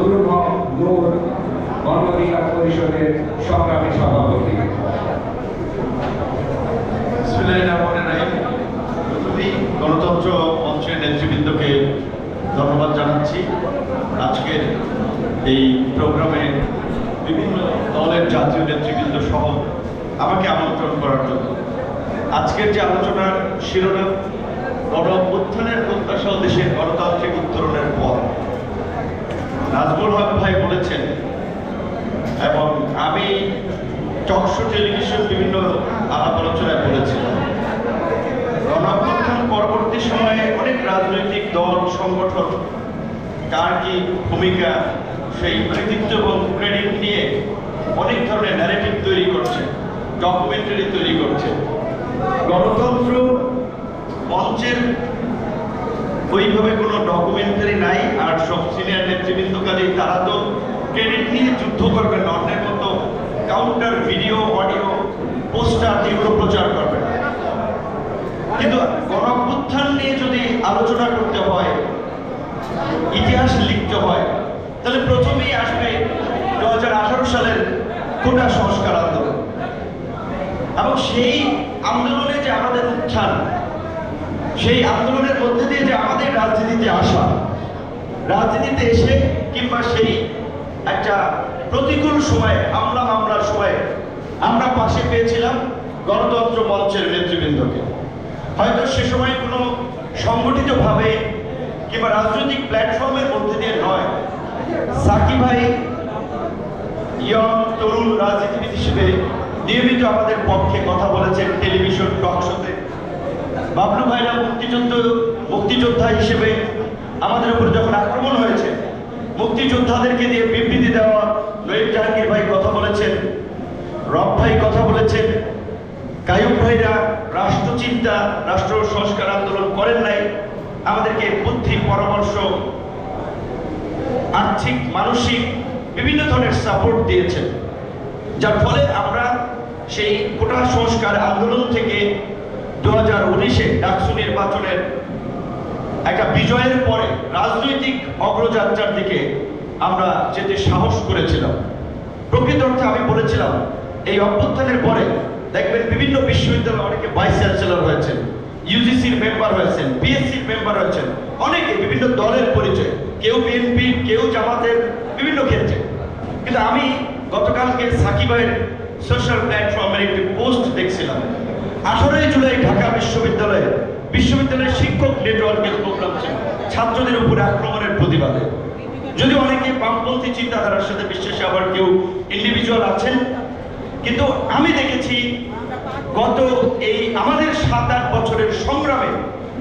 নুরুল হক নূর গণঅধিকার পরিষদের সংগ্রামী সভাপতি গণতন্ত্র মঞ্চের নেতৃবৃন্দকে ধন্যবাদ জানাচ্ছি আজকের এই প্রোগ্রামে বিভিন্ন দলের জাতীয় নেতৃবৃন্দ সহ আমাকে আমন্ত্রণ করার জন্য আজকের যে আলোচনার শিরোনাম গণ অভ্যুত্থানের প্রত্যাশা দেশের গণতান্ত্রিক উত্তরণের পথ নাজমুল হক ভাই বলেছেন এবং আমি টকশো টেলিভিশন বিভিন্ন আলাপ আলোচনায় বলেছিলাম গণঅভ্যুত্থান পরবর্তী সময়ে অনেক রাজনৈতিক দল, সংগঠন, কার কি ভূমিকা, সেই কৃতিত্ব এবং ক্রেডিট নিয়ে অনেক ধরনের ন্যারেটিভ তৈরি করছে ডকুমেন্টারি তৈরি করছে। গণতন্ত্র মঞ্চের ওইভাবে কোনো ডকুমেন্টারি নাই, আর সব সিনিয়র নেতৃবৃন্দ কাজেই তারা তো ক্রেডিট নিয়ে যুদ্ধ করবেন, অন্যের কাউন্টার ভিডিও অডিও পোস্টার এগুলো প্রচার করবেন না। কিন্তু গণঅভ্যুত্থান নিয়ে যদি আলোচনা করতে হয়, ইতিহাস লিখতে হয়, তাহলে প্রথমেই আসবে দু হাজার আঠারো সালের কোটা সংস্কার আন্দোলন এবং সেই আন্দোলনে যে আমাদের উত্থান, সেই আন্দোলনের মধ্যে দিয়ে যে আমাদের রাজনীতিতে আসা, রাজনীতিতে এসে কিংবা সেই একটা প্রতিকূল সময়ে আমলা মামলার সময়ে আমরা পাশে পেয়েছিলাম গণতন্ত্র মঞ্চের নেতৃবৃন্দকে। হয়তো সে সময় কোনো সংগঠিতভাবে কিংবা রাজনৈতিক প্ল্যাটফর্মের মধ্যে দিয়ে নয়। সাকি ভাই ইয়ং তরুণ রাজনীতিবিদ হিসেবে নিয়মিত আমাদের পক্ষে কথা বলেছেন টেলিভিশন টক শোতে। বাবলু ভাইরা মুক্তিযুদ্ধ, মুক্তিযোদ্ধা হিসেবে আমাদের উপর যখন আক্রমণ হয়েছে, মুক্তিযোদ্ধাদেরকে দিয়ে বিবৃতি দেওয়া নয়ীব জাহাঙ্গীর ভাই কথা বলেছেন, রব ভাই কথা বলেছেন কায়ুব ভাইরা রাষ্ট্রচিন্তা, রাষ্ট্র সংস্কার আন্দোলন করেন নাই, আমাদেরকে বুদ্ধি, পরামর্শ, আর্থিক, মানসিক, বিভিন্ন ধরনের সাপোর্ট দিয়েছেন। যার ফলে আমরা সেই কোটা সংস্কার আন্দোলন থেকে দু হাজার উনিশে ডাকসু নির্বাচনের একটা বিজয়ের পরে রাজনৈতিক অগ্রযাত্রার দিকে আমরা যেতে সাহস করেছিলাম। প্রকৃত অর্থে আমি বলেছিলাম, এই অভ্যুত্থানের পরে দেখবেন বিভিন্ন বিশ্ববিদ্যালয়ে অনেকে ভাইস চ্যান্সেলর হয়েছেন ইউজিসির মেম্বার হয়েছেন পিএসসির মেম্বার হয়েছেন, অনেকে বিভিন্ন দলের পরিচয়, কেউ বিএনপি কেউ জামাতের বিভিন্ন ক্ষেত্রে। কিন্তু আমি গতকালকে সাকিবের সোশ্যাল প্ল্যাটফর্মের একটি পোস্ট দেখছিলাম। আঠারোই জুলাই ঢাকা বিশ্ববিদ্যালয়ে বিশ্ববিদ্যালয়ের শিক্ষক নেটওয়ার্কের প্রোগ্রাম ছিল, ছাত্রদের উপরে আক্রমণের প্রতিবাদে। যদি অনেকে বামপন্থী চিন্তাধারার সাথে বিশ্বাসী, আবার কেউ ইন্ডিভিজুয়াল আছেন? কিন্তু আমি দেখেছি গত এই আমাদের সাত আট বছরের সংগ্রামে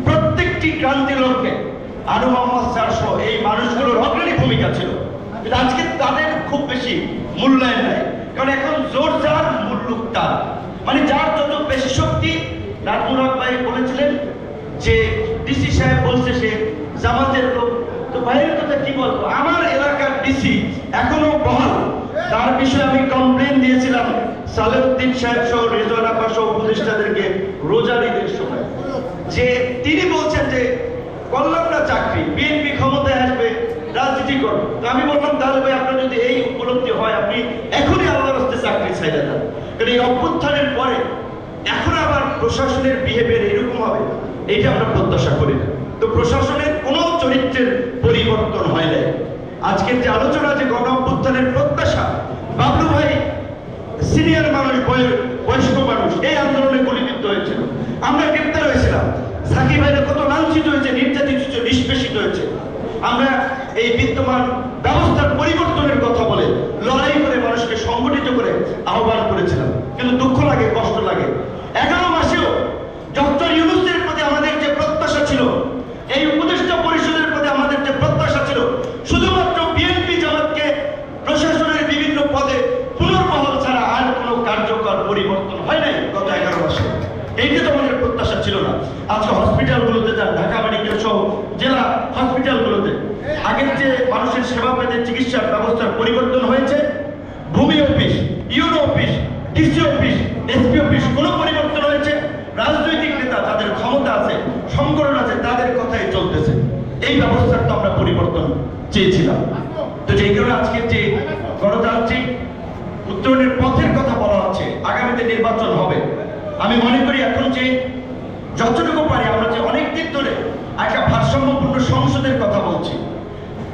প্রত্যেকটি ক্রান্তি লগ্নে আনু মোহাম্মদ চারশো এই মানুষগুলোর অগ্রণী ভূমিকা ছিল। কিন্তু আজকে তাদের খুব বেশি মূল্যায়ন নেয় কারণ এখন জোর যার মুল্লুক তার। মানে যার যত বেশি শক্তি নাজমুল ভাই বলেছিলেন যে ডিসি সাহেব বলছে সে জামাতের লোক ভাইয়ের কথা কি বলব? আমার এলাকার ডিসি এখনও বহাল। তার বিষয়ে আমি কমপ্লেন দিয়েছিলাম সালেউদ্দিন সাহেব সহ সহ উপদেষ্টাদেরকে রোজার ঈদের সময়। যে তিনি বলছেন যে করলাম না চাকরি বিএনপি ক্ষমতায় আসবে, রাজনীতি আমি বললাম, তাহলে ভাই, আপনার যদি এই উপলব্ধি হয়, আপনি এখনই আল্লাহর চাকরি দেন। কারণ এই অভ্যুত্থানের পরে এখন আবার প্রশাসনের বিহেভিয়ার এরকম হবে, এইটা আমরা প্রত্যাশা করি না। তো প্রশাসনের কোনো চরিত্রের পরিবর্তন হয় নাই। আজকের যে আলোচনা, যে গণ অভ্যুত্থানের প্রত্যাশা, বাবলু ভাই সিনিয়র মানুষ বয়স্ক মানুষ, এই আন্দোলনে গুলিবিদ্ধ হয়েছিল আমরা গ্রেপ্তার হয়েছিলাম। সাকিব ভাইরা কত লাঞ্ছিত হয়েছে, নির্যাতিত হয়েছে, নিষ্পেষিত হয়েছে। আমরা এই বিদ্যমান ব্যবস্থার পরিবর্তনের কথা বলে লড়াই করে মানুষকে সংগঠিত করে আহ্বান করেছিলাম। কিন্তু দুঃখ লাগে, কষ্ট লাগে। এগারো মাসেও ডক্টর ইউনুসের প্রতি আমাদের যে প্রত্যাশা ছিল এই উপদেষ্টা পরিষদের প্রতি আমাদের যে প্রত্যাশা ছিল শুধুমাত্র বিএনপি জামাতকে প্রশাসনের বিভিন্ন পদে পুনর্বহাল ছাড়া আর কোনো কার্যকর পরিবর্তন হয় নাই গত এগারো মাসে এইটা তো আমাদের প্রত্যাশা ছিল না, আজকে হসপিটালগুলোতে যান, ঢাকা মেডিকেল সহ জেলা হসপিটালগুলোতে আগের যে মানুষের সেবা পেতে চিকিৎসার ব্যবস্থার পরিবর্তন হয়েছে। ভূমি office euro office DC office SP office কোনো পরিবর্তন হয়েছে। রাজনৈতিক নেতা তাদের ক্ষমতা আছে, সংগঠন আছে, তাদের কথাই চলতেছে। এই ব্যবস্থার তো আমরা পরিবর্তন চেয়েছিলাম। তো যেই কারণে আজকের যে গণতান্ত্রিক উত্তরণের পথের কথা বলা হচ্ছে, আগামীতে নির্বাচন হবে। আমি মনে করি এখন যে যতটুকু পারি আমরা যে অনেক দিন ধরে একটা ভারসাম্যপূর্ণ সংসদের কথা বলছি।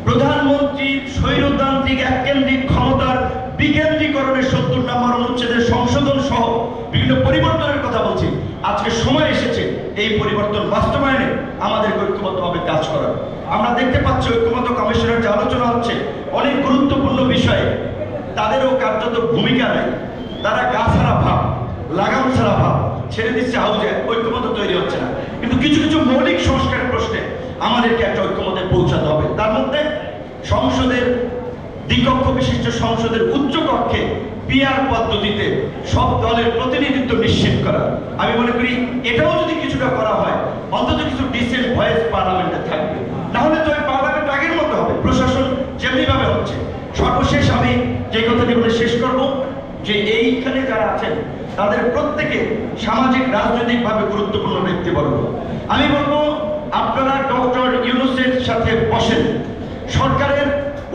প্রধানমন্ত্রীর স্বৈরতান্ত্রিক এককেন্দ্রিক ক্ষমতার বিকেন্দ্রীকরণের সত্তর নম্বর অনুচ্ছেদের সংশোধন সহ বিভিন্ন পরিবর্তনের কথা বলছি। আজকে সময় এসেছে, এই পরিবর্তন বাস্তবায়নে আমাদের ঐক্যবদ্ধভাবে কাজ করার। আমরা দেখতে পাচ্ছি ঐক্যমত কমিশনের যে আলোচনা হচ্ছে, অনেক গুরুত্বপূর্ণ বিষয়ে তাদেরও কার্যত ভূমিকা নেই। তারা গা ভাব। লাগাম ছাড়া ভাব, ছেড়ে দিচ্ছে হাউজে ঐক্যমত তৈরি হচ্ছে না। কিন্তু কিছু কিছু মৌলিক সংস্কার প্রশ্নে আমাদেরকে একটা ঐক্যমতে পৌঁছাতে হবে। তার মধ্যে সংসদের দ্বিকক্ষ বিশিষ্ট সংসদের উচ্চ কক্ষে পিআর পদ্ধতিতে সব দলের প্রতিনিধিত্ব নিশ্চিত করা। আমি মনে করি এটাও যদি কিছুটা করা হয়, অন্তত কিছু ডিসেন্ট ভয়েস পার্লামেন্টে থাকবে। তাহলে তো পার্লামেন্ট আগের মতো হবে। প্রশাসন যেমনিভাবে হচ্ছে। সর্বশেষ আমি যে কথাটি বলে শেষ করব যে এইখানে যারা আছেন তাদের প্রত্যেকে সামাজিক, রাজনৈতিকভাবে গুরুত্বপূর্ণ ব্যক্তিবর্গ। আমি বলব, আপনারা ডক্টর ইউনুসের সাথে বসেন। সরকারের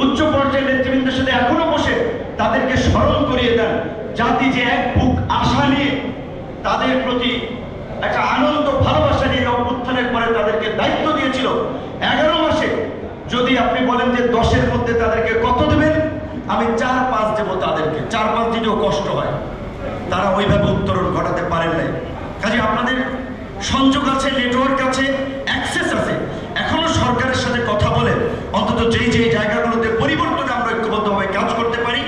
উচ্চ পর্যায়ের নেতৃবৃন্দের সাথে এখনও বসে তাদেরকে স্মরণ করিয়ে দেন। জাতি যে এক বুক আশা নিয়ে তাদের প্রতি একটা আনন্দ, ভালোবাসা নিয়ে অভ্যুত্থানের পরে তাদেরকে দায়িত্ব দিয়েছিল, এগারো মাসে যদি আপনি বলেন যে দশের মধ্যে তাদেরকে কত দেবেন, আমি চার পাঁচ দেবো তাদেরকে। চার পাঁচ দিলেও কষ্ট হয়। তারা ওইভাবে উত্তরণ ঘটাতে পারেন নাই। কাজে আপনাদের সংযোগ আছে নেটওয়ার্ক আছে অ্যাক্সেস আছে। এখনও সরকারের সাথে কথা বলে অন্তত যেই যেই জায়গাগুলোতে পরিবর্তন আমরা ঐক্যবদ্ধভাবে কাজ করতে পারি,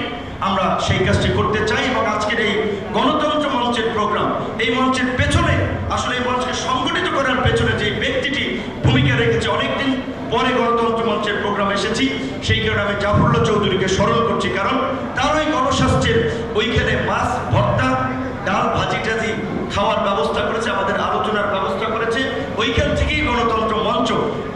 আমরা সেই কাজটি করতে চাই এবং আজকের এই গণতন্ত্র মঞ্চের প্রোগ্রাম এই মঞ্চের পেছনে আসলে এই মঞ্চকে সংগঠিত করার পেছনে যে ব্যক্তিটি ভূমিকা রেখেছে অনেকদিন পরে গণতন্ত্র মঞ্চের প্রোগ্রাম এসেছি, সেই কারণে আমি জাফরুল্ল চৌধুরীকে স্মরণ করছি। কারণ তার ওই গণস্বাস্থ্যের ওইখানে মাছ, ভর্তা, ডাল, ভাজি টাজি খাওয়ার ব্যবস্থা করেছে, আমাদের আলোচনার ব্যবস্থা করেছে। ওইখান থেকেই গণতন্ত্র মঞ্চ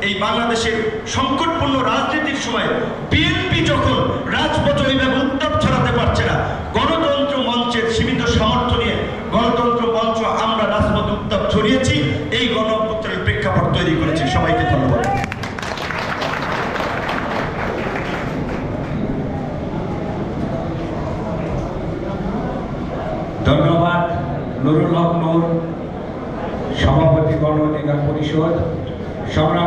এই বাংলাদেশের সংকটপূর্ণ রাজনীতির সময় বিএনপি যখন রাজপথ ওইভাবে উত্তাপ ছড়াতে পারছে না গণতন্ত্র মঞ্চের সীমিত সামর্থ্য নিয়ে গণতন্ত্র মঞ্চ আমরা রাজপথে উত্তাপ ছড়িয়েছি এই গণ অভ্যুত্থানের প্রেক্ষাপট তৈরি করেছি সবাইকে ধন্যবাদ ধন্যবাদ নুরুল হক নূর সভাপতি গণ অধিকার পরিষদ সংগ্রামী